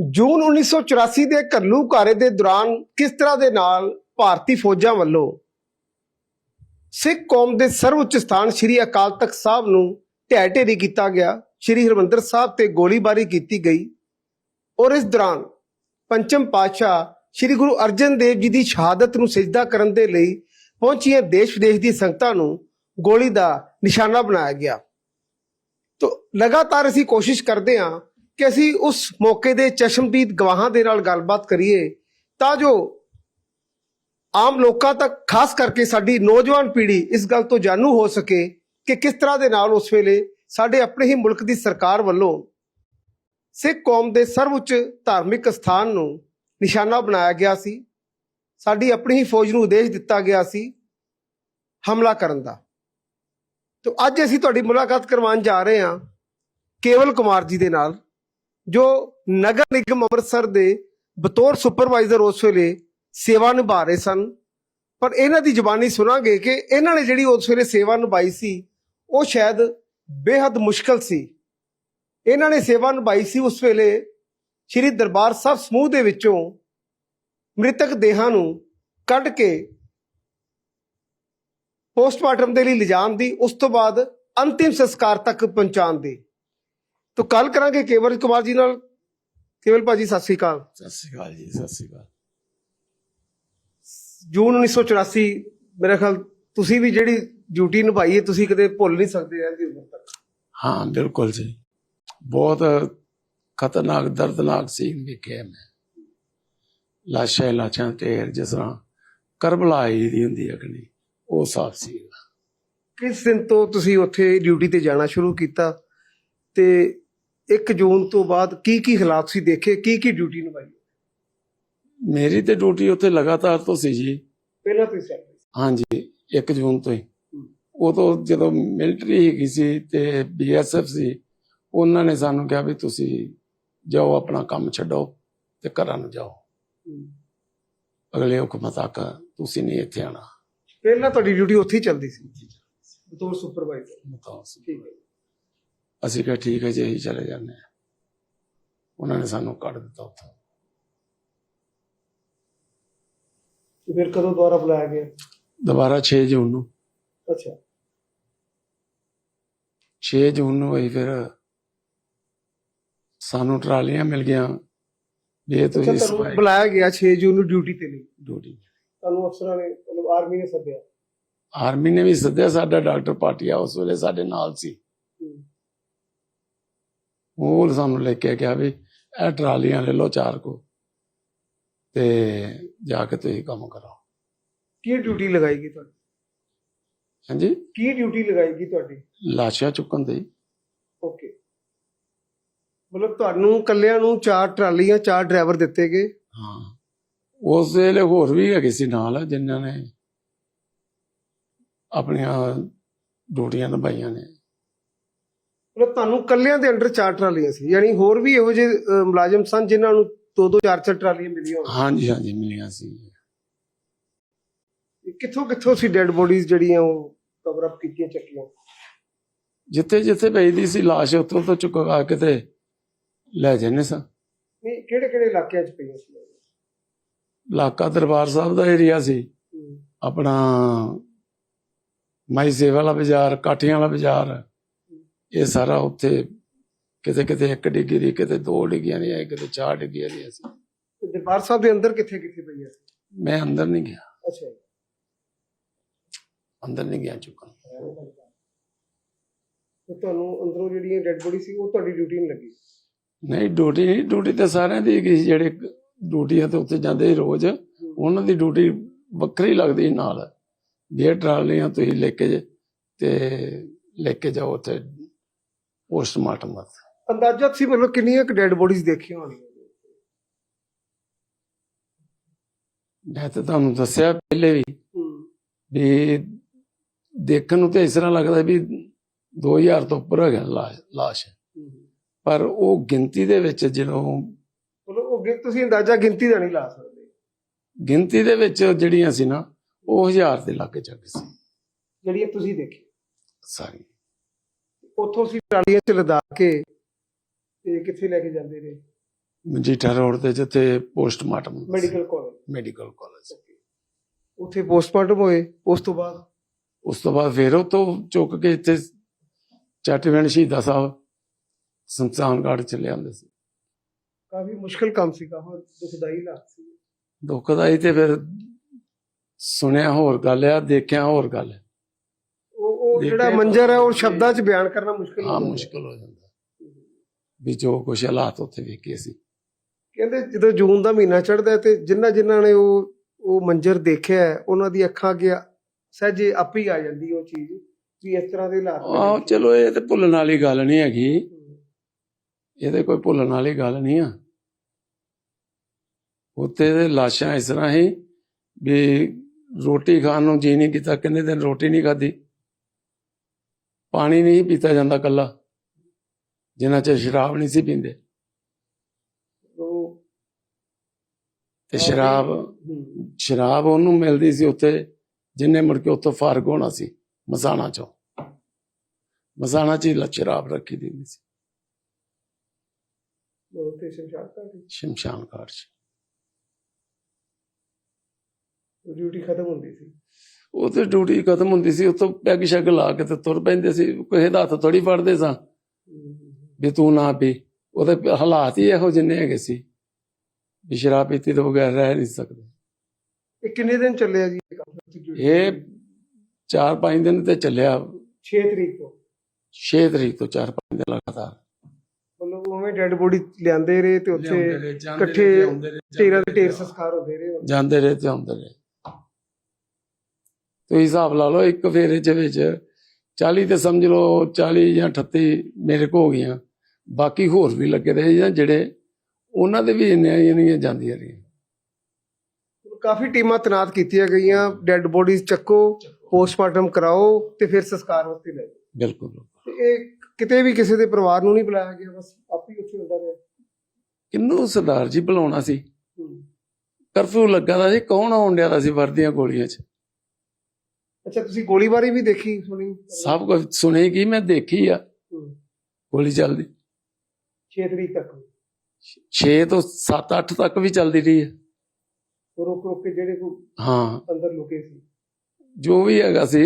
ਜੂਨ 1984 ਦੇ ਘੱਲੂ ਘਾਰੇ ਦੇ ਦੌਰਾਨ ਕਿਸ ਤਰ੍ਹਾਂ ਦੇ ਨਾਲ ਭਾਰਤੀ ਫੌਜਾਂ ਵੱਲੋਂ ਸਿੱਖ ਕੌਮ ਦੇ ਸਰਵਉੱਚ ਸਥਾਨ ਸ੍ਰੀ ਅਕਾਲ ਤਖਤ ਸਾਹਿਬ ਨੂੰ ਢਹਿ ਢੇਰੀ ਕੀਤਾ ਗਿਆ, ਸ੍ਰੀ ਹਰਿਮੰਦਰ ਸਾਹਿਬ ਤੇ ਗੋਲੀਬਾਰੀ ਕੀਤੀ ਗਈ ਔਰ ਇਸ ਦੌਰਾਨ ਪੰਚਮ ਪਾਤਸ਼ਾਹ ਸ੍ਰੀ ਗੁਰੂ ਅਰਜਨ ਦੇਵ ਜੀ ਦੀ ਸ਼ਹਾਦਤ ਨੂੰ ਸਜਦਾ ਕਰਨ ਦੇ ਲਈ ਪਹੁੰਚੀਆਂ ਦੇਸ਼ ਵਿਦੇਸ਼ ਦੀ ਸੰਗਤਾਂ ਨੂੰ ਗੋਲੀ ਦਾ ਨਿਸ਼ਾਨਾ ਬਣਾਇਆ ਗਿਆ। ਤੋ ਲਗਾਤਾਰ ਅਸੀਂ ਕੋਸ਼ਿਸ਼ ਕਰਦੇ ਹਾਂ ਕਿ ਅਸੀਂ ਉਸ ਮੌਕੇ ਦੇ ਚਸ਼ਮਦੀਦ ਗਵਾਹਾਂ ਦੇ ਨਾਲ ਗੱਲਬਾਤ ਕਰੀਏ, ਤਾਂ ਜੋ ਆਮ ਲੋਕਾਂ ਤੱਕ, ਖਾਸ ਕਰਕੇ ਸਾਡੀ ਨੌਜਵਾਨ ਪੀੜ੍ਹੀ ਇਸ ਗੱਲ ਤੋਂ ਜਾਣੂ ਹੋ ਸਕੇ ਕਿ ਕਿਸ ਤਰ੍ਹਾਂ ਦੇ ਨਾਲ ਉਸ ਵੇਲੇ ਸਾਡੇ ਆਪਣੇ ਹੀ ਮੁਲਕ ਦੀ ਸਰਕਾਰ ਵੱਲੋਂ ਸਿੱਖ ਕੌਮ ਦੇ ਸਰਵਉੱਚ ਧਾਰਮਿਕ ਸਥਾਨ ਨੂੰ ਨਿਸ਼ਾਨਾ ਬਣਾਇਆ ਗਿਆ ਸੀ। ਸਾਡੀ ਆਪਣੀ ਹੀ ਫੌਜ ਨੂੰ ਉਦੇਸ਼ ਦਿੱਤਾ ਗਿਆ ਸੀ ਹਮਲਾ ਕਰਨ ਦਾ। ਤੋ ਅੱਜ ਅਸੀਂ ਤੁਹਾਡੀ ਮੁਲਾਕਾਤ ਕਰਵਾਉਣ ਜਾ ਰਹੇ ਹਾਂ ਕੇਵਲ ਕੁਮਾਰ ਜੀ ਦੇ ਨਾਲ। ਜੋ ਨਗਰ ਨਿਗਮ ਅੰਮ੍ਰਿਤਸਰ ਦੇ ਬਤੌਰ ਸੁਪਰਵਾਈਜ਼ਰ ਉਸ ਵੇਲੇ ਸੇਵਾ ਨਿਭਾ ਰਹੇ ਸਨ। ਪਰ ਇਹਨਾਂ ਦੀ ਜ਼ੁਬਾਨੀ ਸੁਣਾਂਗੇ ਕਿ ਇਹਨਾਂ ਨੇ ਜਿਹੜੀ ਉਸ ਵੇਲੇ ਸੇਵਾ ਨਿਭਾਈ ਸੀ, ਉਹ ਸ਼ਾਇਦ ਬੇहद ਮੁਸ਼ਕਲ ਸੀ। ਇਹਨਾਂ ਨੇ ਸੇਵਾ ਨਿਭਾਈ ਸੀ ਉਸ ਵੇਲੇ ਸ੍ਰੀ ਦਰਬਾਰ ਸਾਹਿਬ ਸਮੂਹ ਦੇ ਵਿੱਚੋਂ ਮ੍ਰਿਤਕ ਦੇਹਾਂ ਨੂੰ ਕੱਢ ਕੇ ਪੋਸਟਮਾਰਟਮ ਦੇ ਲਈ ਲਿਜਾਣ ਦੀ, ਉਸ ਤੋਂ ਬਾਅਦ ਅੰਤਿਮ ਸੰਸਕਾਰ ਤੱਕ ਪਹੁੰਚਾਉਣ ਦੀ। ਤੋ ਕੱਲ ਕਰਾਂਗੇ ਕੇਵਲ ਕੁਮਾਰ ਜੀ ਨਾਲ। ਕੇਵਲ ਭਾਜੀ ਸਤਿ ਸ੍ਰੀ ਅਕਾਲ। ਸਤਿ ਸ਼੍ਰੀ ਅਕਾਲ ਜੀ ਸਤਿ ਸ਼੍ਰੀ ਅਕਾਲ। ਜੂਨ 1984 ਮੇਰੇ ਖਿਆਲ ਤੁਸੀਂ ਵੀ ਜਿਹੜੀ ਡਿਊਟੀ ਨਿਭਾਈ ਹੈ ਤੁਸੀਂ ਕਦੇ ਭੁੱਲ ਨਹੀਂ ਸਕਦੇ ਇਹਦੀ ਉਮਰ ਤੱਕ। ਹਾਂ ਬਿਲਕੁਲ ਜੀ। ਬਹੁਤ ਖਤਰਨਾਕ ਦਰਦਨਾਕ ਸੀਨ ਵੇਖਿਆ ਮੈਂ। ਲਾਸ਼ਾਂ ਲਾਸ਼ਾਂ ਢੇਰ ਜਿਸ ਤਰ੍ਹਾਂ ਕਰਬਲਾਈ ਦੀ ਹੁੰਦੀ ਹੈ ਕਿ ਉਹ ਸਾਫ਼ ਸੀ ਕਿਸ ਦਿਨ ਤੋਂ ਤੁਸੀਂ ਉੱਥੇ ਡਿਊਟੀ ਤੇ ਜਾਣਾ ਸ਼ੁਰੂ ਕੀਤਾ ਤੇ 1 ਜੂਨ ਤੋਂ ਬਾਅਦ ਕੀ ਕੀ ਹਾਲਾਤ ਸੀ ਦੇਖੇ ਕੀ ਕੀ ਡਿਊਟੀ ਨਿਭਾਈ? ਮੇਰੀ ਤੇ ਡਿਊਟੀ ਉੱਥੇ ਲਗਾਤਾਰ ਤੋਂ ਸੀ ਜੀ। ਪਹਿਲਾਂ ਤੁਸੀਂ ਸੈਕਟਰੀ ਹਾਂਜੀ 1 ਜੂਨ ਤੋਂ ਹੀ। ਉਦੋਂ ਜਦੋਂ ਮਿਲਟਰੀ ਹੈਗੀ ਸੀ ਤੇ ਬੀਐਸਐਫ ਸੀ ਉਹਨਾਂ ਨੇ ਸਾਨੂੰ ਕਿਹਾ ਵੀ ਤੁਸੀਂ ਜਾਓ ਆਪਣਾ ਕੰਮ ਛੱਡੋ ਤੇ ਘਰਾਂ ਨੂੰ ਜਾਓ। ਅਗਲੇ ਹੁਕਮ ਤੱਕ ਤੁਸੀਂ ਨਹੀਂ ਇੱਥੇ ਆਣਾ ਪਹਿਲਾਂ ਤੁਹਾਡੀ ਡਿਊਟੀ ਉੱਥੇ ਹੀ ਚੱਲਦੀ ਸੀ? ਬਤੌਰ ਸੁਪਰਵਾਈਜ਼ਰ। ਮੁਤਾਸ ਠੀਕ ਹੈ। ਅਸੀਂ ਕਿਹਾ ਠੀਕ ਹੈ ਜੀ ਅਸੀਂ ਚਲੇ ਜਾਂਦੇ ਹਾਂ। ਉਹਨਾਂ ਨੇ ਸਾਨੂੰ ਕੱਢ ਦਿੱਤਾ ਉੱਥੋਂ। ਤੇ ਫਿਰ ਕਦੋਂ ਦੁਬਾਰਾ ਬੁਲਾਇਆ ਗਿਆ? ਦੁਬਾਰਾ 6 ਜੂਨ ਨੂੰ। ਅੱਛਾ। 6 ਜੂਨ ਨੂੰ ਹੋਈ ਫਿਰ ਸਾਨੂੰ ਟਰਾਲੀਆਂ ਮਿਲ ਗਈਆਂ। ਵੀ ਇਹ ਅੱਛਾ ਤੁਸੀਂ ਤੁਹਾਨੂੰ ਸਫ਼ਾਈ ਬੁਲਾਇਆ ਗਿਆ 6 ਜੂਨ ਨੂੰ ਡਿਊਟੀ ਤੇ ਲਈ ਡਿਊਟੀ। ਤੁਹਾਨੂੰ ਅਫਸਰਾਂ ਨੇ ਮਤਲਬ ਆਰਮੀ ਨੇ ਸੱਦਿਆ? ਆਰਮੀ ਨੇ ਵੀ ਸੱਦਿਆ ਸਾਡਾ ਡਾਕਟਰ ਪਾਟਿਆ ਉਸ ਵੇਲੇ ਸਾਡੇ ਨਾਲ ਸੀ। ਉਹ ਸਾਨੂੰ ਲੈ ਕੇ ਗਿਆ ਵੀ ਇਹ ਟਰਾਲੀਆਂ ਲੈ ਲਓ ਚਾਰ ਕੋ ਤੇ ਜਾ ਕੇ ਤੁਸੀਂ ਕੰਮ ਕਰੋ ਕੀ ਡਿਊਟੀ ਲਗਾਈ ਗਈ ਤੁਹਾਡੀ? ਹਾਂਜੀ? ਕੀ ਡਿਊਟੀ ਲਗਾਈ ਗਈ ਤੁਹਾਡੀ? ਲਾਸ਼ਾਂ ਚੁੱਕਣ ਦੀ। ਓਕੇ। ਮਤਲਬ ਤੁਹਾਨੂੰ ਕੱਲਿਆਂ ਨੂੰ ਚਾਰ ਟਰਾਲੀਆਂ ਚਾਰ ਡਰਾਈਵਰ ਦਿੱਤੇ ਗਏ? ਹਾਂ। ਉਸ ਵੇਲੇ ਹੋਰ ਵੀ ਹੈਗੇ ਸੀ ਨਾਲ ਜਿਨ੍ਹਾਂ ਨੇ ਆਪਣੀਆਂ ਡਿਊਟੀਆਂ ਨਿਭਾਈਆਂ ਨੇ। ਮਤਲਬ ਤੁਹਾਨੂੰ ਕੱਲਿਆਂ ਦੇ ਅੰਡਰ ਚਾਰ ਟਰਾਲੀਆਂ ਸੀ ਯਾਨੀ ਹੋਰ ਵੀ ਇਹੋ ਜਿਹੇ ਮੁਲਾਜ਼ਮ ਸਨ ਜਿਨ੍ਹਾਂ ਨੂੰ ਦੋ ਦੋ ਚਾਰ ਚਾਰ ਟਰਾਲੀਆਂ ਮਿਲੀਆਂ ਹੋਣ। ਹਾਂਜੀ ਹਾਂਜੀ ਮਿਲੀਆਂ ਸੀ। ਕਿੱਥੋਂ ਕਿੱਥੋਂ ਸੀ ਡੈੱਡ ਬੋਡੀਜ਼ ਜਿਹੜੀਆਂ ਉਹ ਕਵਰ ਅਪ ਕੀਤੀਆਂ ਚੱਕੀਆਂ? ਜਿੱਥੇ ਜਿੱਥੇ ਪਈਦੀ ਸੀ ਲਾਸ਼ ਉੱਥੋਂ ਤੋਂ ਚੁੱਕਾ ਕੇ ਤੇ ਲੈ ਜਾਂਦੇ ਸਾਂ। ਨਹੀਂ ਕਿਹੜੇ ਕਿਹੜੇ ਇਲਾਕਿਆਂ 'ਚ ਪਈਆਂ ਸੀ? ਇਲਾਕਾ ਦਰਬਾਰ ਸਾਹਿਬ ਦਾ ਏਰੀਆ ਸੀ। ਆਪਣਾ ਮਾਈ ਸੇਵਾ ਵਾਲਾ ਬਾਜ਼ਾਰ ਕਾਠੀਆਂ ਵਾਲਾ ਬਾਜ਼ਾਰ ਇਹ ਸਾਰਾ ਉੱਥੇ ਕਿਤੇ ਕਿਤੇ ਇੱਕ ਡਿੱਗੀ ਦੀ ਕਿਤੇ ਦੋ ਡਿੱਗੀਆਂ ਦੀਆਂ ਕਿਤੇ ਚਾਰ ਡਿੱਗੀਆਂ ਦੀਆਂ ਸੀ। ਤੇ ਦਰਬਾਰ ਸਾਹਿਬ ਦੇ ਅੰਦਰ ਕਿੱਥੇ ਕਿੱਥੇ ਪਈਆਂ ਸੀ ਮੈਂ ਅੰਦਰ ਨਹੀਂ ਗਿਆ। ਅੱਛਾ। ਅੰਦਰ ਨਹੀਂ ਗਿਆ ਚੁੱਕਣ। ਤੇ ਤੁਹਾਨੂੰ ਅੰਦਰੋਂ ਜਿਹੜੀਆਂ ਡੈੱਡ ਬੋਡੀ ਸੀ ਉਹ ਤੁਹਾਡੀ ਡਿਊਟੀ ਨਹੀਂ ਲੱਗੀ? ਨਹੀਂ ਡਿਊਟੀ ਨਹੀਂ ਡਿਊਟੀ ਤੇ ਸਾਰਿਆਂ ਦੀ ਹੈਗੀ ਸੀ ਜਿਹੜੇ ਡਿਊਟੀਆਂ ਤੇ ਉੱਤੇ ਜਾਂਦੇ ਰੋਜ਼। ਉਹਨਾਂ ਦੀ ਡਿਊਟੀ ਵੱਖਰੀ ਲੱਗਦੀ ਨਾਲ। ਇਹ ਟਰਾਲੀਆਂ ਤੁਸੀਂ ਲੈ ਕੇ ਤੇ ਲੈ ਕੇ ਜਾਓ ਉੱਥੇ। ਪੋਸਟਮਾਰਟਮ ਵਾਸਤੇ ਅੰਦਾਜ਼ਾ ਸੀ ਮਤਲਬ ਕਿੰਨੀਆਂ ਕੁ ਡੈੱਡ ਬੋਡੀਜ਼ ਦੇਖੀਆਂ ਹੋਣੀਆਂ? ਮੈਂ ਤਾਂ ਤੁਹਾਨੂੰ ਦੱਸਿਆ ਪਹਿਲੇ ਵੀ ਵੀ ਦੇਖਣ ਨੂੰ ਤੇ ਇਸ ਤਰ੍ਹਾਂ ਲੱਗਦਾ ਵੀ 2000 ਤੋਂ ਉੱਪਰ ਹੈਗਾ ਲਾਸ਼। ਲਾਸ਼। ਪਰ ਉਹ ਗਿਣਤੀ ਦੇ ਵਿੱਚ ਜਦੋਂ ਮਤਲਬ ਉਹ ਤੁਸੀਂ ਅੰਦਾਜ਼ਾ ਗਿਣਤੀ ਦਾ ਨਹੀਂ ਲਾ ਸਕਦੇ। ਗਿਣਤੀ ਦੇ ਵਿੱਚ ਜਿਹੜੀਆਂ ਸੀ ਨਾ ਉਹ ਹਜ਼ਾਰ ਦੇ ਲਾਗੇ ਚੱਕ ਸੀ। ਜਿਹੜੀਆਂ ਤੁਸੀਂ ਦੇਖੀ ਸਾਰੀ ਉੱਥੋਂ ਅਸੀਂ ਟਰਾਲੀਆਂ 'ਚ ਲਦਾ ਕੇ ਤੇ ਕਿੱਥੇ ਲੈ ਕੇ ਜਾਂਦੇ ਨੇ ਮਜੀਠਾ ਰੋਡ ਤੇ ਜਿੱਥੇ postmortem medical college medical college ਉੱਥੇ ਪੋਸਟਮਾਰਟਮ ਹੋਏ ਉਸ ਤੋਂ ਬਾਅਦ? ਉਸ ਤੋਂ ਬਾਅਦ ਫਿਰ ਉਹ ਤੋਂ ਚੁੱਕ ਕੇ ਇੱਥੇ ਚੱਟਵਿੰਡ ਸ਼ਹੀਦਾਂ ਸਾਹਿਬ ਸੰਸਾਨ ਘਾਟ ਚ ਲਿਆਂਦੇ ਸੀ। ਕਾਫੀ ਮੁਸ਼ਕਲ ਕੰਮ ਸੀ ਕਾਫੀ ਦੁਖਦਾਈ ਹਾਲਾਤ ਸੀ। ਦੁਖਦਾਈ ਤੇ ਫਿਰ ਸੁਣਿਆ ਹੋਰ ਗੱਲ ਆ ਦੇਖਿਆ ਹੋਰ ਗੱਲ ਉਹ ਜਿਹੜਾ ਤਾਂ- ਮੰਜ਼ਰ ਹੈ ਉਹ ਸ਼ਬਦਾਂ 'ਚ ਬਿਆਨ ਕਰਨਾ ਮੁਸ਼ਕਲ ਹਾਂ। ਮੁਸ਼ਕਲ ਹੋ ਜਾਂਦਾ। ਵੀ ਜੋ ਕੁਛ ਹਾਲਾਤ ਉੱਥੇ ਵੇਖੇ ਸੀ। ਕਹਿੰਦੇ ਜਦੋਂ ਜੂਨ ਦਾ ਮਹੀਨਾ ਚੜ੍ਹਦਾ ਤੇ ਜਿਨ੍ਹਾਂ ਜਿਨ੍ਹਾਂ ਨੇ ਉਹ ਉਹ ਮੰਜ਼ਰ ਦੇਖਿਆ ਉਹਨਾਂ ਦੀ ਅੱਖਾਂ ਅੱਗੇ ਸਹਿਜੇ ਆਪੇ ਹੀ ਆ ਜਾਂਦੀ ਉਹ ਚੀਜ਼ ਵੀ ਇਸ ਤਰ੍ਹਾਂ ਦੇ ਹਾਲਾਤ। ਆਹ ਚਲੋ ਇਹ ਤੇ ਭੁੱਲਣ ਵਾਲੀ ਗੱਲ ਨਹੀਂ ਹੈਗੀ। ਇਹਦੇ ਕੋਈ ਭੁੱਲਣ ਵਾਲੀ ਗੱਲ ਨਹੀਂ ਆ। ਉੱਤੇ ਦੇ ਲਾਸ਼ਾਂ ਇਸ ਤਰ੍ਹਾਂ ਹੀ ਵੀ ਰੋਟੀ ਖਾਣ ਨੂੰ ਜੀ ਨਹੀਂ ਕੀਤਾ ਕਿੰਨੇ ਦਿਨ ਰੋਟੀ ਨਹੀਂ ਖਾਧੀ। ਪਾਣੀ ਨਹੀਂ ਪੀਤਾ ਜਾਂਦਾ ਕੱਲਾ ਜਿੰਨਾ ਚਿਰ ਸ਼ਰਾਬ ਨਹੀਂ ਸੀ ਪੀਂਦੇ। ਤੇ ਸ਼ਰਾਬ। ਸ਼ਰਾਬ ਉਹਨੂੰ ਮਿਲਦੀ ਸੀ ਉੱਥੇ ਜਿੰਨੇ ਮੁੜ ਕੇ ਉੱਥੋਂ ਫਾਰਗ ਹੋਣਾ ਸੀ ਮਸਾਣਾ ਚੋਂ। ਮਸਾਣਾ ਚ ਸ਼ਰਾਬ ਰੱਖੀ ਦੀ ਹੁੰਦੀ ਸੀ। ਸ਼ਮਸ਼ਾਨ ਘਾਟ ਚ? ਡਿਊਟੀ ਖਤਮ ਹੁੰਦੀ ਸੀ। ਤੇ ਡਿਊਟੀ ਖਤਮ ਹੁੰਦੀ ਸੀ ਉੱਥੋਂ ਪੈਗ ਸ਼ੈਗ ਲਾ ਕੇ ਤੇ ਤੁਰ ਪੈਂਦੇ ਸੀ। ਕੋਈ ਇਹਦਾ ਹੱਥ ਥੋੜੀ ਫੜਦੇ ਸਾਂ ਵੀ ਤੂੰ ਨਾ ਪੀ। ਉਹਦੇ ਹਾਲਾਤ ਹੀ ਇਹੋ ਜਿੰਨੇ ਹੈਗੇ ਸੀ ਵੀ ਸ਼ਰਾਬ ਪੀਤੀ ਤੋਂ ਬਗੈਰ ਰਹਿ ਨਹੀਂ ਸਕਦੇ। ਇਹ ਕਿੰਨੇ ਦਿਨ ਚੱਲਿਆ ਜੀ? ਇਹ ਕੰਮ ਇਹ 4-5 ਦਿਨ ਤੇ ਚੱਲਿਆ। 6 ਤਰੀਕ ਤੋਂ। 6 ਤਰੀਕ ਤੋਂ 4-5 ਦਿਨ ਲਗਾਤਾਰ। ਮਤਲਬ ਉਵੇਂ ਡੈੱਡ ਬੋਡੀ ਲਿਆਂਦੇ ਰਹੇ ਤੇ ਉੱਥੇ ਇਕੱਠੇ ਢੇਰਾਂ ਦੇ ਢੇਰ ਸੰਸਕਾਰ ਹੁੰਦੇ ਰਹੇ ਜਾਂਦੇ ਰਹੇ ਤੇ ਆਉਂਦੇ ਰਹੇ। ਤੁਸੀਂ ਹਿਸਾਬ ਲਾ ਲਓ ਇੱਕ ਫੇਰੇ ਚ ਵਿੱਚ 40 ਤੇ ਸਮਝ ਲਓ 40 ਜਾਂ 38 ਮੇਰੇ ਕੋ ਹੋ ਗਈਆਂ। ਬਾਕੀ ਹੋਰ ਵੀ ਲੱਗੇ ਰਹੇ ਜਾਂ ਜਿਹੜੇ ਉਹਨਾਂ ਦੇ ਵੀ ਇੰਨੀਆਂ ਇੰਨੀਆਂ ਜਾਂਦੀਆਂ ਰਹੀਆਂ। ਕਾਫੀ ਟੀਮਾਂ ਤਨਾਤ ਕੀਤੀਆਂ ਗਈਆਂ ਡੈੱਡ ਬੋਡੀਜ਼ ਚੱਕੋ ਪੋਸਟਮਾਰਟਮ ਕਰਾਓ ਤੇ ਫਿਰ ਸੰਸਕਾਰ ਵਾਸਤੇ ਲੈ ਜਾਓ। ਬਿਲਕੁਲ ਇਹ ਕਿਤੇ ਵੀ ਕਿਸੇ ਦੇ ਪਰਿਵਾਰ ਨੂੰ ਨਹੀਂ ਬੁਲਾਇਆ ਗਿਆ ਬਸ ਆਪ ਹੀ ਉੱਥੇ ਹੁੰਦਾ ਰਿਹਾ। ਕਿੰਨੂੰ ਸਰਦਾਰ ਜੀ ਬੁਲਾਉਣਾ ਸੀ। ਕਰਫਿਊ ਲੱਗਾ ਦਾ ਸੀ ਕੌਣ ਆਉਣ ਡਿਆ ਦਾ ਸੀ ਵਰਦੀਆਂ ਗੋਲੀਆਂ 'ਚ? ਅੱਛਾ ਤੁਸੀਂ ਗੋਲੀਬਾਰੀ ਵੀ ਦੇਖੀ ਸੁਣੀ? ਸਭ ਕੁਝ ਸੁਣੇਗੀ ਮੈਂ ਦੇਖੀ ਆ। ਗੋਲੀ ਚੱਲਦੀ। 6 ਤਰੀਕ ਤੱਕ 6 ਤੋਂ 7 8 ਤੱਕ ਵੀ ਚੱਲਦੀ ਰਹੀ ਹੈ ਰੁਕ ਰੁਕ ਕੇ ਜਿਹੜੇ ਕੋ ਹਾਂ। ਅੰਦਰ ਲੁਕੇ ਸੀ। ਜੋ ਵੀ ਹੈਗਾ ਸੀ।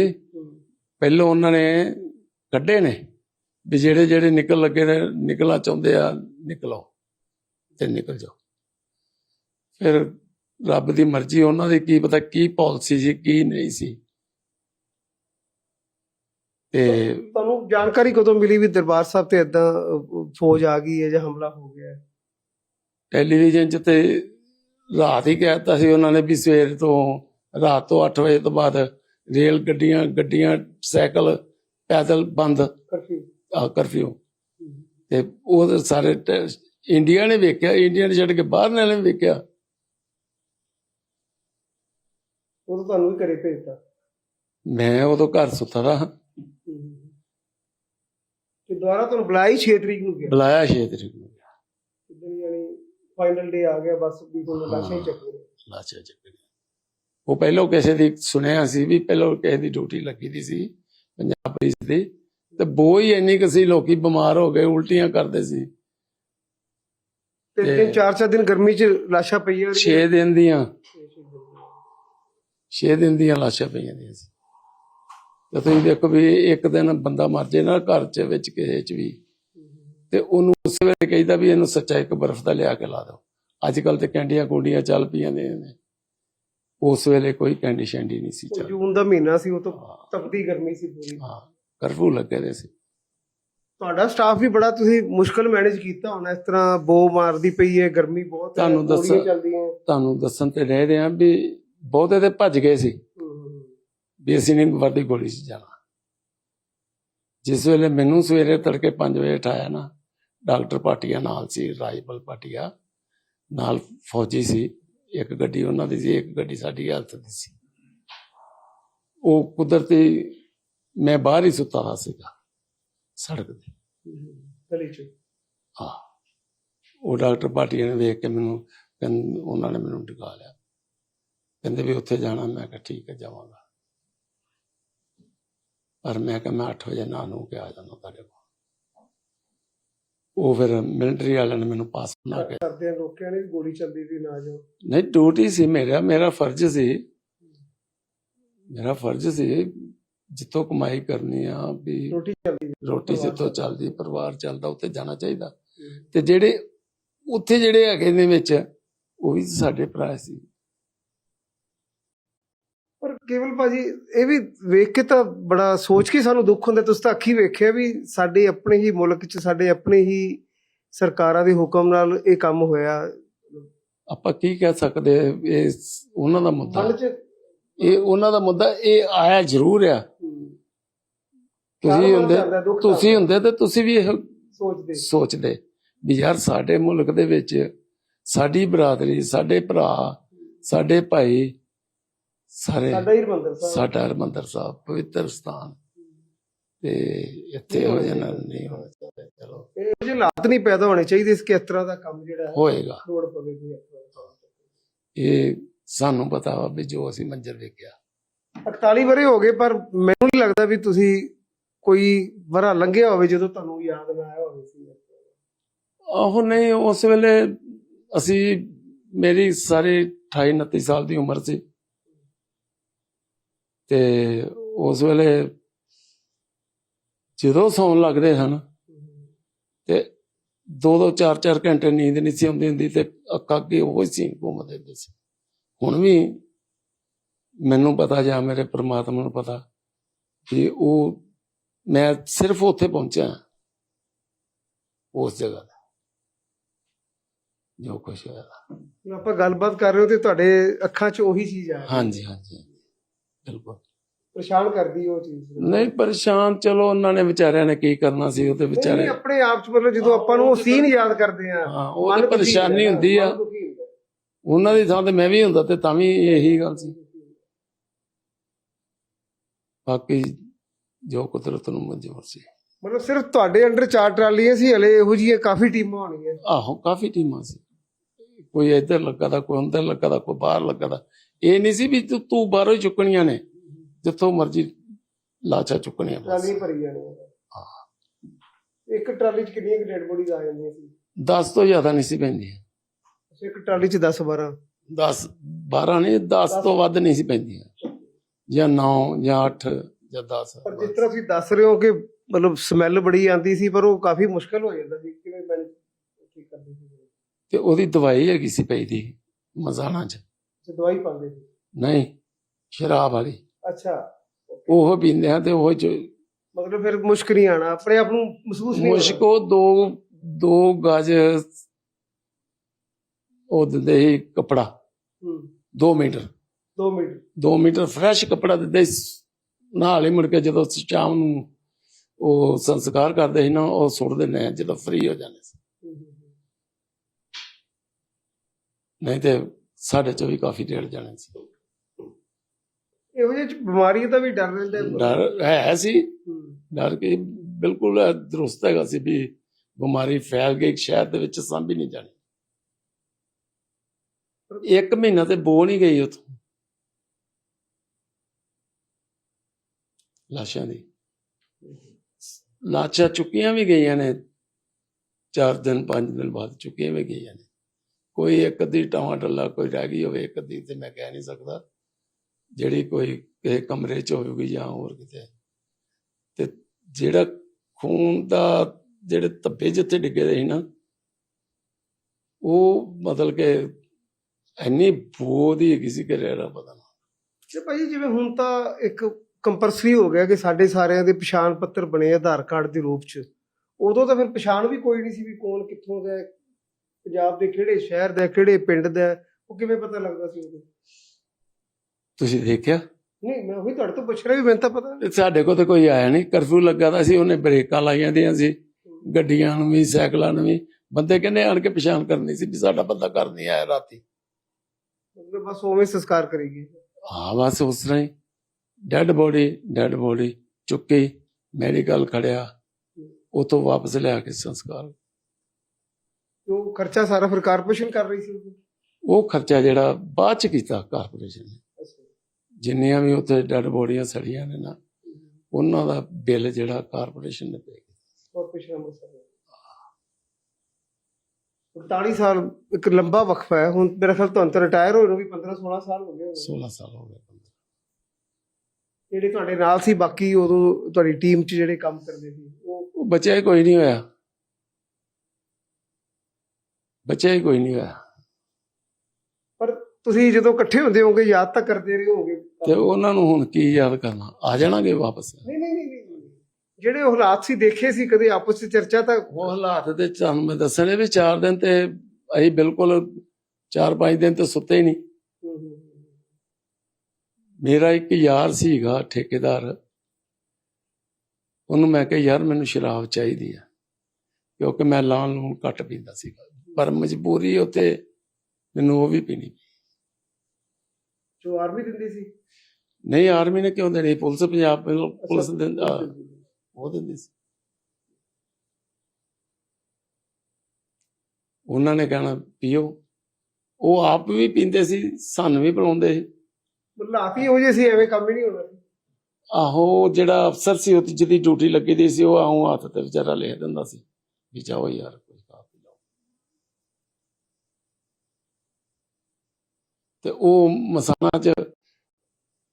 ਪਹਿਲੋਂ ਉਹਨਾਂ ਨੇ ਕੱਢੇ ਨੇ ਵੀ ਜਿਹੜੇ ਜਿਹੜੇ ਨਿਕਲ ਲੱਗੇ ਨੇ ਨਿਕਲਣਾ ਚਾਹੁੰਦੇ ਆ ਨਿਕਲੋ ਤੇ ਨਿਕਲ ਜਾਓ। ਫਿਰ ਰੱਬ ਦੀ ਮਰਜ਼ੀ ਉਹਨਾਂ ਦੀ ਕੀ ਪਤਾ ਕੀ ਪਾਲਿਸੀ ਸੀ ਕੀ ਨਹੀਂ ਸੀ। ਤੇ ਤੁਹਾਨੂੰ ਜਾਣਕਾਰੀ ਕਦੋਂ ਮਿਲੀ ਵੀ ਦਰਬਾਰ ਸਾਹਿਬ ਤੇ ਇਦਾਂ ਫੌਜ ਆ ਗਈ ਹੈ ਜਾਂ ਹਮਲਾ ਹੋ ਗਿਆ ਹੈ? ਟੈਲੀਵਿਜ਼ਨ 'ਚ ਤੇ ਰਾਤ ਹੀ ਕਹਿਤਾ ਸੀ ਉਹਨਾਂ ਨੇ ਵੀ ਸਵੇਰ ਤੋਂ ਰਾਤ ਤੋਂ 8 ਵਜੇ ਤੋਂ ਬਾਅਦ ਰੇਲ ਗੱਡੀਆਂ ਗੱਡੀਆਂ ਸਾਈਕਲ ਪੈਦਲ ਬੰਦ ਕਰਫਿਊ। ਕਰਫਿਊ। ਤੇ ਉਹ ਸਾਰੇ ਇੰਡੀਆ ਨੇ ਵੇਖਿਆ ਇੰਡੀਆ ਨੇ ਛੱਡ ਕੇ ਬਾਹਰ ਨੇ ਵੀ ਵੇਖਿਆ। ਉਹ ਤੁਹਾਨੂੰ ਵੀ ਘਰੇ ਭੇਜਤਾ। ਮੈਂ ਉਦੋਂ ਘਰ ਸੁੱਤਾ ਦਾ ਤੇ ਦੁਬਾਰਾ ਤੁਹਾਨੂੰ ਬੁਲਾਇਆ ਹੀ 6 ਤਰੀਕ ਨੂੰ ਗਿਆ। ਬੁਲਾਇਆ ਛੇ ਤਰੀਕ ਨੂੰ ਜਿੱਦਣ ਯਾਨੀ ਫਾਈਨਲ ਡੇ ਆ ਗਿਆ ਬਸ ਵੀ ਹੁਣ ਲਾਸ਼ਾਂ ਹੀ ਚੱਕਣੀ ਲਾਚਾ ਚੱਕਰੀ ਉਹ ਪਹਿਲੋਂ ਕਿਸੇ ਦੀ ਸੁਣਿਆ ਸੀ ਵੀ ਪਹਿਲੋਂ ਕਿਸੇ ਦੀ ਡਿਊਟੀ ਲੱਗੀ ਦੀ ਸੀ ਪੰਜਾਬ ਪੁਲਿਸ ਦੀ। ਤੇ ਬੋ ਹੀ ਇੰਨੀ ਕੁ ਸੀ ਲੋਕੀ ਬਿਮਾਰ ਹੋ ਗਏ ਉਲਟੀਆਂ ਕਰਦੇ ਸੀ। ਤੇ ਤੇ- ਤਿੰਨ ਚਾਰ ਚਾਰ ਦਿਨ ਗਰਮੀ ਚ ਲਾਸ਼ਾਂ ਪਈਆਂ 6 ਦਿਨ ਦੀਆਂ। 6 ਦਿਨ ਦੀਆਂ ਲਾਸ਼ਾਂ ਪਈਆਂ ਦੀਆਂ ਸੀ। ਤੇ ਤੁਸੀਂ ਦੇਖੋ ਵੀ ਇੱਕ ਦਿਨ ਬੰਦਾ ਮਰ ਜੇ ਨਾ ਘਰ ਚ ਵਿੱਚ ਕਿਸੇ ਚ ਵੀ ਤੇ ਉਹਨੂੰ ਉਸ ਵੇਲੇ ਕਹਿੰਦਾ ਵੀ ਇਹਨੂੰ ਸੱਚਾ ਇੱਕ ਬਰਫ਼ ਦਾ ਲਿਆ ਕੇ ਲਾ ਦਿਓ। ਅੱਜ ਕੱਲ ਤੇ ਕੈਂਡੀਆਂ ਕੁੰਡੀਆਂ ਚੱਲ ਪਈਆਂ ਨੇ ਉਸ ਵੇਲੇ ਕੋਈ ਕੈਂਡੀ ਸ਼ੈਂਡੀ ਨਹੀਂ ਸੀ ਚੱਲ ਜੂਨ ਦਾ ਮਹੀਨਾ ਸੀ ਉਹ ਤੋਂ ਤਪਦੀ ਗਰਮੀ ਸੀ ਪੂਰੀ। ਹਾਂ ਕਰਫਿਊ ਲੱਗੇ ਦੇ ਸੀ। ਤੁਹਾਡਾ ਸਟਾਫ ਵੀ ਬੜਾ ਤੁਸੀਂ ਮੁਸ਼ਕਲ ਮੈਨੇਜ ਕੀਤਾ ਹੋਣਾ ਇਸ ਤਰ੍ਹਾਂ ਬੋ ਮਾਰਦੀ ਪਈ ਹੈ ਗਰਮੀ ਬਹੁਤ ਤੁਹਾਨੂੰ ਦੱਸਾਂ- ਤੁਹਾਨੂੰ ਦੱਸਣ ਤੇ ਰਹਿ ਰਹੇ ਆ ਵੀ ਬਹੁਤੇ ਤੇ ਭੱਜ ਗਏ ਸੀ। ਵੀ ਅਸੀਂ ਨਹੀਂ ਵਰਦੀ ਗੋਲੀ 'ਚ ਜਾਣਾ ਜਿਸ ਵੇਲੇ ਮੈਨੂੰ ਸਵੇਰੇ ਤੜਕੇ 5 ਵਜੇ ਉਠਾਇਆ ਨਾ ਡਾਕਟਰ ਪਾਟੀਆ ਨਾਲ ਸੀ ਰਾਈਬਲ ਪਾਟੀਆ ਨਾਲ ਫੌਜੀ ਸੀ ਇੱਕ ਗੱਡੀ ਉਹਨਾਂ ਦੀ ਸੀ ਇੱਕ ਗੱਡੀ ਸਾਡੀ ਹਾਲਤ ਦੀ ਸੀ। ਉਹ ਕੁਦਰਤੀ ਮੈਂ ਬਾਹਰ ਹੀ ਸੁੱਤਾ ਹੋਇਆ ਸੀਗਾ ਸੜਕ ਤੇ। ਗਲੀ ਚ? ਹਾਂ। ਉਹ ਡਾਕਟਰ ਪਾਟੀਆ ਨੇ ਵੇਖ ਕੇ ਮੈਨੂੰ ਉਹਨਾਂ ਨੇ ਮੈਨੂੰ ਡਿਗਾ ਲਿਆ। ਕਹਿੰਦੇ ਵੀ ਉੱਥੇ ਜਾਣਾ ਮੈਂ ਕਿਹਾ ਠੀਕ ਹੈ ਜਾਵਾਂਗਾ। ਪਰ ਮੈਂ ਕਿਹਾ ਮੈਂ 8 ਵਜੇ ਨਾ ਨੂੰ ਕੇ ਆ ਜਾਣਾ ਤੁਹਾਡੇ ਕੋਲ। ਉਹ ਫਿਰ ਮਿਲਟਰੀ ਵਾਲਿਆਂ ਨੇ ਮੈਨੂੰ ਪਾਸ ਬਣਾ ਕੇ ਕਰਦੇ ਲੋਕਾਂ ਨੇ ਗੋਲੀ ਚੱਲਦੀ ਸੀ ਨਾ ਜੋ। ਨਹੀਂ ਡਿਊਟੀ ਸੀ ਮੇਰਾ ਮੇਰਾ ਫਰਜ਼ ਸੀ। ਮੇਰਾ ਫਰਜ਼ ਸੀ ਜਿੱਥੋਂ ਕਮਾਈ ਕਰਨੀ ਆ ਵੀ ਰੋਟੀ ਚੱਲਦੀ ਰੋਟੀ ਜਿੱਥੋਂ ਚੱਲਦੀ ਪਰਿਵਾਰ ਚੱਲਦਾ ਉੱਥੇ ਜਾਣਾ ਚਾਹੀਦਾ। ਤੇ ਜਿਹੜੇ ਉੱਥੇ ਜਿਹੜੇ ਹੈਗੇ ਨੇ ਵਿੱਚ ਉਹ ਵੀ ਸਾਡੇ ਭਰਾ ਸੀ। ਕੇਵਲ ਭਾਜੀ ਇਹ ਵੀ ਵੇਖ ਕੇ ਤਾਂ ਬੜਾ ਸੋਚ ਕੇ ਸਾਨੂੰ ਦੁੱਖ ਹੁੰਦਾ। ਤੁਸੀਂ ਤਾਂ ਅੱਖੀ ਵੇਖਿਆ ਵੀ ਸਾਡੇ ਆਪਣੇ ਹੀ ਮੁਲਕ 'ਚ ਸਾਡੇ ਆਪਣੇ ਹੀ ਸਰਕਾਰਾਂ ਦੇ ਹੁਕਮ ਨਾਲ ਇਹ ਕੰਮ ਹੋਇਆ। ਆਪਾਂ ਕੀ ਕਹਿ ਸਕਦੇ ਇਹ ਉਹਨਾਂ ਦਾ ਮੁੱਦਾ। ਇਹ ਉਹਨਾਂ ਦਾ ਮੁੱਦਾ ਇਹ ਆਇਆ ਜ਼ਰੂਰ ਆ। ਤੁਸੀਂ ਹੁੰਦੇ ਤੁਸੀਂ ਹੁੰਦੇ ਤੇ ਤੁਸੀਂ ਵੀ ਇਹ ਸੋਚਦੇ। ਸੋਚਦੇ ਵੀ ਯਾਰ ਸਾਡੇ ਮੁਲਕ ਦੇ ਵਿੱਚ ਸਾਡੀ ਬਰਾਦਰੀ ਸਾਡੇ ਭਰਾ ਸਾਡੇ ਭਾਈ ਸਾਰੇ ਸਾਡਾ ਹੀ ਹਰਮੰਦਰ ਸਾਹਿਬ। ਸਾਡਾ ਹਰਮੰਦਰ ਸਾਹਿਬ ਪਵਿੱਤਰ ਸਥਾਨ। ਤੇ ਇੱਥੇ ਹੋ ਜਾਣਾ ਨਹੀਂ ਹੋਣਾ ਚਾਹੀਦਾ ਚਲੋ। ਇਹ ਜਿਹੇ ਹਾਲਾਤ ਨਹੀਂ ਪੈਦਾ ਹੋਣੇ ਚਾਹੀਦੇ ਇਸ ਕਿ ਇਸ ਤਰ੍ਹਾਂ ਦਾ ਕੰਮ ਜਿਹੜਾ ਹੈ। ਹੋਏਗਾ। ਲੋੜ ਪਵੇ ਕੋਈ ਇਸ ਤਰ੍ਹਾਂ ਦਾ। ਕੰਮ। ਇਹ ਸਾਨੂੰ ਪਤਾ ਵਾ ਵੀ ਜੋ ਅਸੀਂ ਮੰਜ਼ਰ ਵੇਖਿਆ। 48 ਵਰੇ ਹੋ ਗਏ ਪਰ ਮੈਨੂੰ ਨਹੀਂ ਲੱਗਦਾ ਵੀ ਤੁਸੀਂ ਕੋਈ ਵਰਾ ਲੰਘਿਆ ਹੋਵੇ ਜਦੋਂ ਤੁਹਾਨੂੰ ਯਾਦ ਨਾ ਆਇਆ ਹੋਵੇ ਸੀ ਆਹੋ ਨਹੀਂ ਉਸ ਵੇਲੇ ਅਸੀਂ ਮੇਰੀ ਸਾਰੀ 28 29 ਸਾਲ ਦੀ ਉਮਰ ਸੀ। ਤੇ ਉਸ ਵੇਲੇ ਜਦੋਂ ਸੌਣ ਲੱਗਦੇ ਹਨ ਤੇ ਦੋ ਦੋ ਚਾਰ ਚਾਰ ਘੰਟੇ ਨੀਂਦ ਨਹੀਂ ਸੀ ਆਉਂਦੀ ਹੁੰਦੀ ਤੇ ਅੱਖਾਂ ਅੱਗੇ ਉਹ ਸੀ ਘੁੰਮਦੇ ਹੁੰਦੇ ਸੀ। ਹੁਣ ਵੀ ਮੈਨੂੰ ਪਤਾ ਜਾਂ ਮੇਰੇ ਪ੍ਰਮਾਤਮਾ ਨੂੰ ਪਤਾ ਕਿ ਉਹ ਮੈਂ ਸਿਰਫ ਉੱਥੇ ਪਹੁੰਚਿਆ ਉਸ ਜਗ੍ਹਾ ਤੇ। ਜੋ ਕੁਛ ਹੋਇਆ। ਆਪਾਂ ਗੱਲਬਾਤ ਕਰ ਰਹੇ ਹੋ ਤੇ ਤੁਹਾਡੇ ਅੱਖਾਂ 'ਚ ਉਹੀ ਚੀਜ਼ ਆ। ਹਾਂਜੀ ਹਾਂਜੀ। ਬਿਲਕੁਲ। ਪਰੇਸ਼ਾਨ ਕਰਦੀ ਉਹ ਚੀਜ਼। ਨਹੀਂ ਪਰੇਸ਼ਾਨ ਚਲੋ ਉਹਨਾਂ ਨੇ ਵਿਚਾਰਿਆਂ ਨੇ ਕੀ ਕਰਨਾ ਸੀ ਉਹ ਤੇ ਨਹੀਂ, ਵਿਚਾਰੇ ਨਹੀਂ, ਆਪਣੇ ਆਪ 'ਚ ਮਤਲਬ ਜਦੋਂ ਆਪਾਂ ਨੂੰ ਉਹ ਸੀਨ ਯਾਦ ਕਰਦੇ ਆ ਹਾਂ ਉਹ ਤੇ ਪਰੇਸ਼ਾਨੀ ਹੁੰਦੀ ਆ। ਉਹਨਾਂ ਦੀ ਥਾਂ ਤੇ ਮੈਂ ਵੀ ਹੁੰਦਾ ਤੇ ਤਾਂ ਵੀ ਇਹੀ ਗੱਲ ਸੀ। ਬਾਕੀ ਜੋ ਕੁਦਰਤ ਨੂੰ ਮਨਜ਼ੂਰ ਸੀ। ਮਤਲਬ ਸਿਰਫ ਤੁਹਾਡੇ ਅੰਡਰ ਚਾਰ ਟਰਾਲੀਆਂ ਸੀ ਹਲੇ ਇਹੋ ਜਿਹੀਆਂ ਕਾਫੀ ਟੀਮਾਂ ਹੋਣਗੀਆਂ। ਆਹੋ ਕਾਫੀ ਟੀਮਾਂ ਸੀ। ਕੋਈ ਇੱਧਰ ਲੱਗਾ ਦਾ ਕੋਈ ਅੰਦਰ ਲੱਗਾ ਦਾ ਕੋਈ ਬਾਹਰ ਲੱਗਾ ਦਾ। ਇਹ ਨਹੀਂ ਸੀ ਵੀ ਤੂੰ ਤੂੰ ਬਾਹਰੋਂ ਹੀ ਚੁੱਕਣੀਆਂ ਨੇ ਜਿੱਥੋਂ ਮਰਜ਼ੀ ਲਾਚਾ ਚੁੱਕਣੀਆਂ ਬਸ। ਟਰਾਲੀਆਂ ਭਰੀ ਜਾਣੀਆਂ। ਇੱਕ ਟਰਾਲੀ 'ਚ ਕਿੰਨੀਆਂ ਡੈਡ ਬੋਡੀਜ਼ ਆ ਜਾਂਦੀਆਂ ਸੀ? 10 ਤੋਂ ਜ਼ਿਆਦਾ ਨਹੀਂ ਸੀ ਪੈਂਦੀਆਂ। ਇੱਕ ਟਰਾਲੀ 'ਚ 10 12 10 12 ਨਹੀਂ 10 ਤੋਂ ਵੱਧ ਨਹੀਂ ਸੀ ਪੈਂਦੀਆਂ। ਜਾਂ 9 ਜਾਂ 8 ਜਾਂ 10 ਪਰ ਜਿਸ ਤਰ੍ਹਾਂ ਤੁਸੀਂ ਦੱਸ ਰਹੇ ਹੋ ਕਿ ਮਤਲਬ ਸਮੈਲ ਬੜੀ ਆਉਂਦੀ ਸੀ ਪਰ ਉਹ ਕਾਫੀ ਮੁਸ਼ਕਲ ਹੋ ਜਾਂਦਾ ਸੀ ਕਿਵੇਂ ਮੈਨੇਜ ਠੀਕ ਕਰਦੇ ਸੀ? ਤੇ ਉਹਦੀ ਦਵਾਈ ਹੈਗੀ ਸੀ ਪਈ ਦੀ ਮਜ਼ਾਨਾ ਚ। ਤੇ ਦਵਾਈ ਪਾਉਂਦੇ ਸੀ? ਨਹੀਂ ਸ਼ਰਾਬ ਵਾਲੀ। ਅੱਛਾ। ਉਹ ਪੀਂਦੇ ਆ ਤੇ ਉਹ ਚ ਮਤਲਬ ਫਿਰ ਮੁਸ਼ਕ ਨਹੀਂ ਆਣਾ ਆਪਣੇ ਆਪ ਨੂੰ ਮਹਿਸੂਸ ਨਹੀਂ ਮੁਸ਼ਕ ਉਹ ਦੋ ਦੋ ਗਜ ਉਹ ਦਿੰਦੇ ਸੀ ਕਪੜਾ। ਹੂੰ। 2 ਮੀਟਰ। 2 ਮਿੰਟ 2 ਮੀਟਰ ਫਰੈਸ਼ ਕਪੜਾ ਦਿੰਦੇ ਨਾਲ ਹੀ ਮੁੜ ਕੇ ਜਦੋਂ ਸ਼ਾਮ ਨੂੰ ਉਹ ਸੰਸਕਾਰ ਕਰਦੇ ਸੀ ਨਾ ਉਹ ਸੁੱਟ ਦਿੰਦੇ ਜਦੋਂ ਫ੍ਰੀ ਹੋ ਜਾਂਦੇ ਸੀ। ਨਹੀਂ ਤੇ ਸਾਡੇ ਚ ਵੀ ਕਾਫੀ ਡੇਢ ਜਾਣੇ ਸੀ। ਇਹੋ ਜਿਹੀ ਬਿਮਾਰੀਆਂ ਦਾ ਵੀ ਡਰ ਰਹਿੰਦਾ ਹੈ। ਡਰ ਹੈ ਸੀ। ਡਰ ਕੇ ਬਿਲਕੁਲ ਇਹ ਦਰੁਸਤ ਹੈਗਾ ਸੀ ਵੀ ਬਿਮਾਰੀ ਫੈਲ ਗਈ ਸ਼ਹਿਰ ਦੇ ਵਿੱਚ ਸਾਂਭੀ ਨਹੀਂ ਜਾਣੀ। ਇੱਕ ਮਹੀਨਾ ਤੇ ਬੋ ਨਹੀਂ ਗਈ ਉਥੋਂ। ਲਾਸ਼ਾਂ ਦੀ। ਲਾਸ਼ਾਂ ਚੁੱਕੀਆਂ ਵੀ ਗਈਆਂ ਨੇ। ਚਾਰ ਦਿਨ ਪੰਜ ਦਿਨ ਬਾਅਦ ਚੁੱਕੀਆਂ ਵੀ ਗਈਆਂ ਨੇ। ਕੋਈ ਇੱਕ ਅੱਧੀ ਟਾਵਾਂ ਟੱਲਾ ਕੋਈ ਰਹਿ ਗਈ ਹੋਵੇ, ਇੱਕ ਅੱਧੀ ਤੇ ਮੈਂ ਕਹਿ ਨਹੀਂ ਸਕਦਾ। ਜਿਹੜੀ ਕੋਈ ਕਿਸੇ ਕਮਰੇ 'ਚ ਹੋਊਗੀ ਜਾਂ ਹੋਰ ਕਿਤੇ। ਤੇ ਜਿਹੜਾ ਖੂਨ ਦਾ ਜਿਹੜੇ ਧੱਬੇ ਜਿੱਥੇ ਡਿੱਗੇ ਸੀ ਨਾ, ਉਹ ਮਤਲਬ ਕਿ ਇੰਨੀ ਬੋ ਦੀ ਹੈਗੀ ਸੀ ਕਿ ਰਹਿਣਾ ਪਤਾ ਨਾ ਤੇ ਭਾਈ, ਜਿਵੇਂ ਹੁਣ ਤਾਂ ਇੱਕ ਕੰਪਲਸਰੀ ਹੋ ਗਿਆ ਕਿ ਸਾਡੇ ਸਾਰਿਆਂ ਦੇ ਪਛਾਣ ਪੱਤਰ ਬਣੇ ਆਧਾਰ ਕਾਰਡ ਦੇ ਰੂਪ 'ਚ। ਉਦੋਂ ਤਾਂ ਫਿਰ ਪਛਾਣ ਵੀ ਕੋਈ ਨਹੀਂ ਸੀ ਵੀ ਕੌਣ ਕਿੱਥੋਂ ਦਾ ਪੰਜਾਬ ਦੇ ਕਿਹੜੇ ਸ਼ਹਿਰ ਦਾ ਕਿਹੜੇ ਪਿੰਡ ਦਾ ਉਹ ਕਿਵੇਂ ਪਤਾ ਲੱਗਦਾ ਸੀ ਉਦੋਂ ਤੁਸੀਂ ਦੇਖਿਆ? ਨਹੀਂ ਮੈਂ ਉਹੀ ਤੁਹਾਡੇ ਤੋਂ ਪੁੱਛ ਰਿਹਾ ਵੀ ਮੈਨੂੰ ਤਾਂ ਪਤਾ ਨਹੀਂ। ਤੇ ਸਾਡੇ ਕੋਲ ਤੇ ਕੋਈ ਆਇਆ ਨਹੀਂ। ਕਰਫਿਊ ਲੱਗਾ ਦਾ ਸੀ ਉਹਨੇ ਬ੍ਰੇਕਾਂ ਲਾਈਆਂ ਦੀਆਂ ਸੀ ਗੱਡੀਆਂ ਨੂੰ ਵੀ ਸਾਈਕਲਾਂ ਨੂੰ ਵੀ। ਬੰਦੇ ਕਹਿੰਦੇ ਆਣ ਕੇ ਪਛਾਣ ਕਰਨੀ ਸੀ ਵੀ ਸਾਡਾ ਬੰਦਾ ਘਰ ਨਹੀਂ ਆਇਆ ਰਾਤੀ। ਮਤਲਬ ਬਸ ਉਵੇਂ ਸੰਸਕਾਰ ਕਰੇਗੀ ਹਾਂ ਬਸ ਉਸ ਤਰ੍ਹਾਂ ਹੀ। ਡੈੱਡ ਬੋਡੀ ਡੈੱਡ ਬੋਡੀ ਚੁੱਕੀ ਮੈਡੀਕਲ ਖੜਿਆ। ਉਤੋਂ ਵਾਪਸ ਲਿਆ ਕੇ ਸੰਸਕਾਰ। ਉਹ ਖਰਚਾ ਸਾਰਾ ਫਿਰ ਕਾਰਪੋਰੇਸ਼ਨ ਕਰ ਰਹੀ ਸੀ? ਉਹ ਖਰਚਾ ਜਿਹੜਾ ਬਾਅਦ ਚ ਕੀਤਾ ਕਾਰਪੋਰੇਸ਼ਨ ਨੇ ਜਿੰਨੀਆਂ ਵੀ ਉੱਥੇ ਡੈੱਡ ਬੋਡੀਆਂ ਸੜੀਆਂ ਨੇ ਨਾ ਉਹਨਾਂ ਦਾ ਬਿੱਲ ਜਿਹੜਾ ਕਾਰਪੋਰੇਸ਼ਨ ਨੇ ਪੇ ਕਾਰਪੋਰੇਸ਼ਨ ਅੰਮ੍ਰਿਤਸਰ ਦਾ। 45 ਸਾਲ ਇੱਕ ਲੰਬਾ ਵਕਫਾ ਹੈ ਹੁਣ ਮੇਰਾ ਖਿਆਲ ਤੁਹਾਨੂੰ ਰਿਟਾਇਰ ਹੋਏ ਨੂੰ ਵੀ 15 16 ਸਾਲ ਹੋ ਗਏ ਹੋਣੇ। 16 ਸਾਲ ਹੋ ਗਏ ਜਿਹੜੇ ਤੁਹਾਡੇ ਨਾਲ ਸੀ ਬਾਕੀ ਉਦੋਂ ਤੁਹਾਡੀ ਟੀਮ 'ਚ ਜਿਹੜੇ ਕੰਮ ਕਰਦੇ ਸੀ ਉਹ ਬਚਿਆ ਕੋਈ ਨਹੀਂ ਹੋਇਆ ਬਚਿਆ ਹੀ ਕੋਈ ਨਹੀਂ ਹੋਇਆ ਪਰ ਤੁਸੀਂ ਜਦੋਂ ਇਕੱਠੇ ਹੁੰਦੇ ਹੋਵੋਗੇ ਯਾਦ ਤਾਂ ਕਰਦੇ ਰਹੇ ਤੇ ਉਹਨਾਂ ਨੂੰ ਹੁਣ ਕੀ ਯਾਦ ਕਰਨਾ? ਆ ਜਾਣਗੇ ਵਾਪਸ? ਨਹੀਂ ਨਹੀਂ ਨਹੀਂ। ਜਿਹੜੇ ਉਹ ਹਾਲਾਤ ਸੀ ਦੇਖੇ ਸੀ ਕਦੇ ਆਪਸ ਵਿੱਚ ਚਰਚਾ ਤਾਂ ਉਹ ਹਾਲਾਤ ਤੇ ਤੁਹਾਨੂੰ ਮੈਂ ਦੱਸਣੇ ਵੀ 4 ਦਿਨ ਤੇ ਅਸੀਂ ਬਿਲਕੁਲ 4-5 ਦਿਨ ਤੇ ਸੁੱਤੇ ਹੀ ਨਹੀਂ ਮੇਰਾ ਇੱਕ ਯਾਰ ਸੀਗਾ ਠੇਕੇਦਾਰ। ਉਹਨੂੰ ਮੈਂ ਕਿਹਾ ਯਾਰ ਮੈਨੂੰ ਸ਼ਰਾਬ ਚਾਹੀਦੀ ਆ। ਕਿਉਂਕਿ ਮੈਂ ਲਾਣ ਲੂਣ ਘੱਟ ਪੀਂਦਾ ਸੀਗਾ। ਪਰ ਮਜਬੂਰੀ ਉੱਤੇ ਮੈਨੂੰ ਉਹ ਵੀ ਪੀਣੀ। ਪਈ। ਜੋ ਆਰਮੀ ਦਿੰਦੀ ਸੀ? ਨਹੀਂ ਆਰਮੀ ਨੇ ਕਿਉਂ ਦੇਣੀ? ਪੁਲਿਸ ਪੰਜਾਬ ਪੁਲਿਸ ਦਿੰਦਾ ਉਹ ਦਿੰਦੀ ਸੀ। ਉਹਨਾਂ ਨੇ ਕਹਿਣਾ ਪੀਓ। ਉਹ ਆਪ ਵੀ ਪੀਂਦੇ ਸੀ ਸਾਨੂੰ ਵੀ ਪਿਲਾਉਂਦੇ ਸੀ। ਹਾਲਾਤ ਹੀ ਜੇ ਸੀ ਐਵੇਂ ਕੰਮ ਹੀ ਨਹੀਂ ਹੋਣਾ ਆਹੋ ਜਿਹੜਾ ਅਫਸਰ ਸੀ ਉਹ ਜਿਹਦੀ ਡਿਊਟੀ ਲੱਗੀ ਦੀ ਸੀ ਉਹ ਆਉਂ ਹੱਥ ਤੇ ਵਿਚਾਰਾ ਲਿਖ ਦਿੰਦਾ ਸੀ ਵੀ ਜਾਓ ਯਾਰ ਕੋਈ ਖਾ ਪੀ ਲਓ ਤੇ ਉਹ ਮਸਾਣਾ ਚ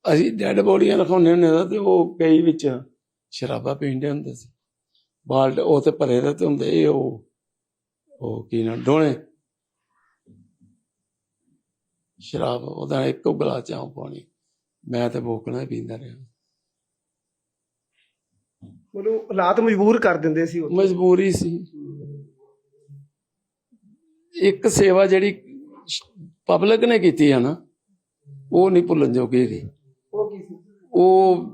ਅਸੀਂ ਡੈਡ ਬੋਡੀਆਂ ਰਖਾਉਂਦੇ ਹੁੰਦੇ ਸੀ ਤੇ ਉਹ ਕਈ ਵਿੱਚ ਸ਼ਰਾਬਾ ਪੀਂਦੇ ਹੁੰਦੇ ਸੀ। ਬਾਲਟ ਉਹ ਤੇ ਭਰੇ ਰਹੇ ਤੇ ਹੁੰਦੇ ਇਹ ਉਹ ਉਹ ਕੀ ਨਾ ਡੋਣੇ। ਸ਼ਰਾਬ ਉਹਦਾ ਇੱਕੋ ਗਲਾਸ ਚਾਹ ਪਾਣੀ ਮੈਂ ਤੇ ਬੋਕਣਾ ਹੀ ਪੀਂਦਾ ਰਿਹਾ। ਮਤਲਬ ਹਾਲਾਤ ਮਜਬੂਰ ਕਰ ਦਿੰਦੇ ਸੀ ਉਹ। ਮਜਬੂਰੀ ਸੀ। ਇੱਕ ਸੇਵਾ ਜਿਹੜੀ ਪਬਲਿਕ ਨੇ ਕੀਤੀ ਆ ਨਾ ਉਹ ਨਹੀਂ ਭੁੱਲਣ ਜੋਗੀ ਦੀ ਉਹ ਕੀ ਸੀ? ਉਹ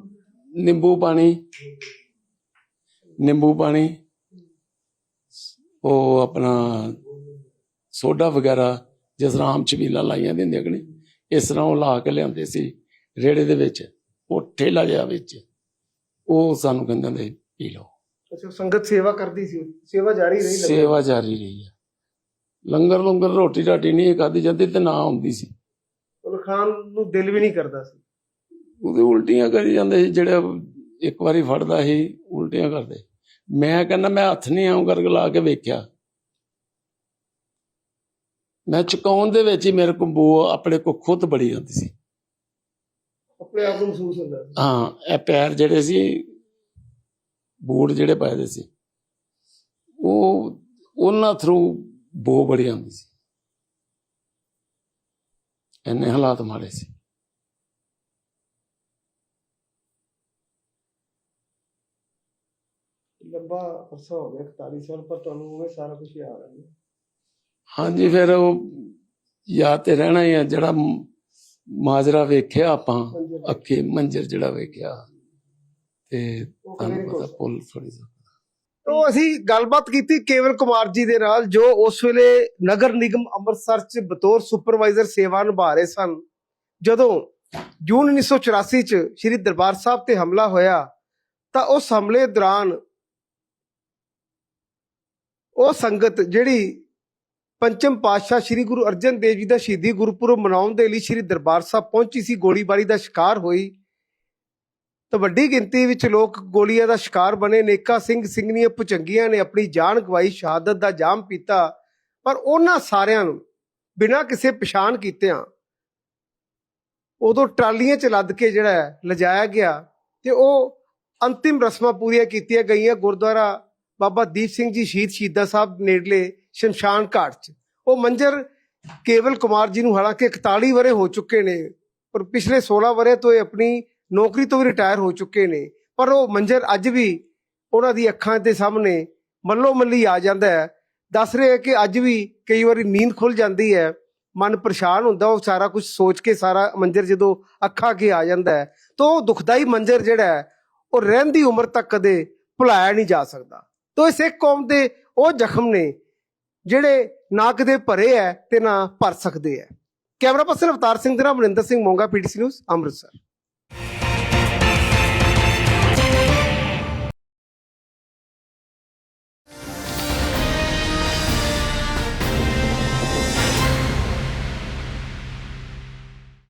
ਨਿੰਬੂ ਪਾਣੀ ਨਿੰਬੂ ਪਾਣੀ ਉਹ ਆਪਣਾ ਸੋਡਾ ਵਗੈਰਾ ਜਿਸ ਤਰ੍ਹਾਂ ਆਮ ਛਬੀਲਾਂ ਲਾਈਆਂ ਦਿੰਦੇ ਅਗਲੇ ਇਸ ਤਰ੍ਹਾਂ ਉਹ ਲਾ ਕੇ ਲਿਆਉਂਦੇ ਸੀ ਰੇੜੇ ਦੇ ਵਿੱਚ ਉਹ ਠੇਲਾ ਜਿਹਾ ਵਿੱਚ। ਉਹ ਸਾਨੂੰ ਕਹਿੰਦੇ ਹੁੰਦੇ ਪੀ ਲਓ। ਅੱਛਾ ਸੰਗਤ ਸੇਵਾ ਕਰਦੀ ਸੀ ਸੇਵਾ ਜਾਰੀ ਰਹੀ। ਸੇਵਾ ਜਾਰੀ ਰਹੀ ਹੈ। ਲੰਗਰ ਲੰਗਰ ਰੋਟੀ ਰਾਟੀ ਨਹੀਂ ਖਾਦੀ ਜਾਂਦੀ ਤੇ ਨਾ ਆਉਂਦੀ ਸੀ। ਉਹ ਖਾਨ ਨੂੰ ਦਿਲ ਵੀ ਨਹੀਂ ਕਰਦਾ ਸੀ। ਉਹਦੇ ਉਲਟੀਆਂ ਕਰੀ ਜਾਂਦੇ ਸੀ ਜਿਹੜੇ ਇੱਕ ਵਾਰੀ ਫੜਦਾ ਸੀ ਉਲਟੀਆਂ ਕਰਦੇ। ਮੈਂ ਕਹਿੰਦਾ ਮੈਂ ਹੱਥ ਨਹੀਂ ਆਉਂ ਕਰਕੇ ਲਾ ਕੇ ਵੇਖਿਆ। ਮੈਂ ਚੁਕਾਉਣ ਦੇ ਵਿੱਚ ਹੀ ਮੇਰੇ ਕੋਲ ਬੋ ਆਪਣੇ ਕੋ ਖੁਦ ਬੜੀ ਆਉਂਦੀ ਸੀ। ਆਪਣੇ ਆਪ ਨੂੰ ਮਹਿਸੂਸ ਹੁੰਦਾ ਸੀ। ਹਾਂ ਇਹ ਪੈਰ ਜਿਹੜੇ ਸੀ ਬੂਟ ਜਿਹੜੇ ਪਾਏ ਦੇ ਸੀ ਉਹ ਉਹਨਾਂ ਥਰੂ ਬੋ ਬੜੀ ਆਉਂਦੀ ਸੀ। ਇੰਨੇ ਹਾਲਾਤ ਮਾੜੇ ਸੀ। ਲੰਬਾ ਅਰਸਾ ਹੋ ਗਿਆ 41 ਸਾਲ ਪਰ ਤੁਹਾਨੂੰ ਉਹ ਸਾਰਾ ਕੁਝ ਯਾਦ ਹੈ ਹਾਂਜੀ ਫਿਰ ਉਹ ਯਾਦ ਤੇ ਰਹਿਣਾ ਹੀ ਆ ਜਿਹੜਾ ਮਾਜਰਾ ਵੇਖਿਆ ਆਪਾਂ। ਅੱਖੇ ਮੰਜਰ ਜਿਹੜਾ ਵੇਖਿਆ। ਤੇ ਤੁਹਾਨੂੰ ਪਤਾ ਪੁੱਲ ਥੋੜੀ ਤੋ ਅਸੀਂ ਗੱਲਬਾਤ ਕੀਤੀ ਕੇਵਲ ਕੁਮਾਰ ਜੀ ਦੇ ਨਾਲ, ਜੋ ਉਸ ਵੇਲੇ ਨਗਰ ਨਿਗਮ ਅੰਮ੍ਰਿਤਸਰ ਚ ਬਤੌਰ ਸੁਪਰਵਾਈਜ਼ਰ ਸੇਵਾ ਨਿਭਾ ਰਹੇ ਸਨ। ਜਦੋਂ ਜੂਨ 1984 ਚ ਸ੍ਰੀ ਦਰਬਾਰ ਸਾਹਿਬ ਤੇ ਹਮਲਾ ਹੋਇਆ, ਤਾਂ ਉਸ ਹਮਲੇ ਦੌਰਾਨ ਉਹ ਸੰਗਤ ਜਿਹੜੀ ਪੰਚਮ ਪਾਤਸ਼ਾਹ ਸ੍ਰੀ ਗੁਰੂ ਅਰਜਨ ਦੇਵ ਜੀ ਦਾ ਸ਼ਹੀਦੀ ਗੁਰਪੁਰਬ ਮਨਾਉਣ ਦੇ ਲਈ ਸ੍ਰੀ ਦਰਬਾਰ ਸਾਹਿਬ ਪਹੁੰਚੀ ਸੀ, ਗੋਲੀਬਾਰੀ ਦਾ ਸ਼ਿਕਾਰ ਹੋਈ। ਤਾਂ ਵੱਡੀ ਗਿਣਤੀ ਵਿੱਚ ਲੋਕ ਗੋਲੀਆਂ ਦਾ ਸ਼ਿਕਾਰ ਬਣੇ ਨੇਕਾ ਸਿੰਘ ਸਿੰਘਨੀਆਂ ਪੁਚੰਗੀਆਂ ਨੇ ਆਪਣੀ ਜਾਨ ਗਵਾਈ, ਸ਼ਹਾਦਤ ਦਾ ਜਾਮ ਪੀਤਾ। ਪਰ ਉਹਨਾਂ ਸਾਰਿਆਂ ਨੂੰ ਬਿਨਾਂ ਕਿਸੇ ਪਛਾਣ ਕੀਤਿਆਂ ਉਦੋਂ ਟਰਾਲੀਆਂ ਚ ਲੱਦ ਕੇ ਜਿਹੜਾ ਹੈ ਗਿਆ ਤੇ ਉਹ ਅੰਤਿਮ ਰਸਮਾਂ ਪੂਰੀਆਂ ਕੀਤੀਆਂ ਗਈਆਂ ਗੁਰਦੁਆਰਾ ਬਾਬਾ ਦੀਪ ਸਿੰਘ ਜੀ ਸ਼ਹੀਦ ਸ਼ਹੀਦਾ ਸਾਹਿਬ ਨੇੜਲੇ ਸ਼ਮਸ਼ਾਨ ਘਾਟ 'ਚ। ਉਹ ਮੰਜ਼ਰ ਕੇਵਲ ਕੁਮਾਰ ਜੀ ਨੂੰ ਹਾਲਾਂਕਿ 41 ਵਰੇ ਹੋ ਚੁੱਕੇ ਨੇ, ਪਰ ਪਿਛਲੇ 16 ਵਰੇ ਤੋਂ ਇਹ ਆਪਣੀ ਨੌਕਰੀ ਤੋਂ ਵੀ ਰਿਟਾਇਰ ਹੋ ਚੁੱਕੇ ਨੇ, ਪਰ ਉਹ ਮੰਜ਼ਰ ਅੱਜ ਵੀ ਉਹਨਾਂ ਦੀ ਅੱਖਾਂ ਦੇ ਸਾਹਮਣੇ ਮੱਲੋ ਮੱਲੀ ਆ ਜਾਂਦਾ ਹੈ। ਦੱਸ ਰਹੇ ਹੈ ਕਿ ਅੱਜ ਵੀ ਕਈ ਵਾਰੀ ਨੀਂਦ ਖੁੱਲ ਜਾਂਦੀ ਹੈ, ਮਨ ਪਰੇਸ਼ਾਨ ਹੁੰਦਾ, ਉਹ ਸਾਰਾ ਕੁਝ ਸੋਚ ਕੇ ਸਾਰਾ ਮੰਜ਼ਰ ਜਦੋਂ ਅੱਖਾਂ ਅੱਗੇ ਆ ਜਾਂਦਾ ਹੈ, ਤਾਂ ਉਹ ਦੁਖਦਾਈ ਮੰਜ਼ਰ ਜਿਹੜਾ ਹੈ, ਉਹ ਰਹਿੰਦੀ ਉਮਰ ਤੱਕ ਕਦੇ ਭੁਲਾਇਆ ਨਹੀਂ ਜਾ ਸਕਦਾ। ਤਾਂ ਇਹ ਸਿੱਖ ਕੌਮ ਦੇ ਉਹ ਜ਼ਖਮ ਨੇ ਜਿਹੜੇ ਨਾ ਕਦੇ ਭਰੇ ਹੈ ਤੇ ਨਾ ਭਰ ਸਕਦੇ ਹੈ। ਕੈਮਰਾ ਪਰਸਨ ਅਵਤਾਰ ਸਿੰਘ ਦੇ ਨਾਲ ਮਨਿੰਦਰ ਸਿੰਘ ਮੋਂਗਾ, ਪੀਟੀਸੀ ਨਿਊਜ਼, ਅੰਮ੍ਰਿਤਸਰ।